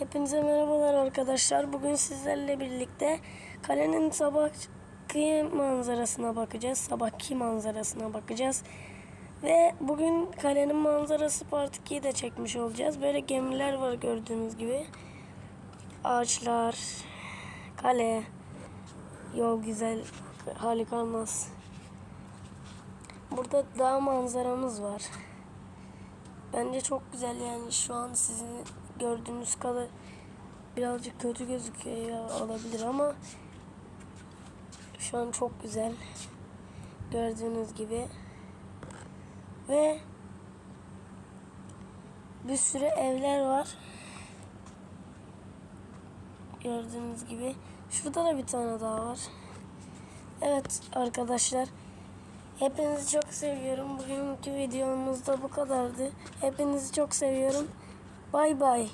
Hepinize merhabalar arkadaşlar. Bugün sizlerle birlikte kalenin sabahki manzarasına bakacağız. Sabahki manzarasına bakacağız. Ve bugün kalenin manzarası part 2'yi de çekmiş olacağız. Böyle gemiler var gördüğünüz gibi. Ağaçlar, kale, yol güzel, hali kalmaz. Burada dağ manzaramız var. Bence çok güzel yani şu an sizin gördüğünüz kadar birazcık kötü gözüküyor olabilir ama şu an çok güzel gördüğünüz gibi ve bir sürü evler var gördüğünüz gibi şurada da bir tane daha var evet arkadaşlar Hepinizi çok seviyorum. Bugünkü videomuz da bu kadardı. Hepinizi çok seviyorum. Bay bay.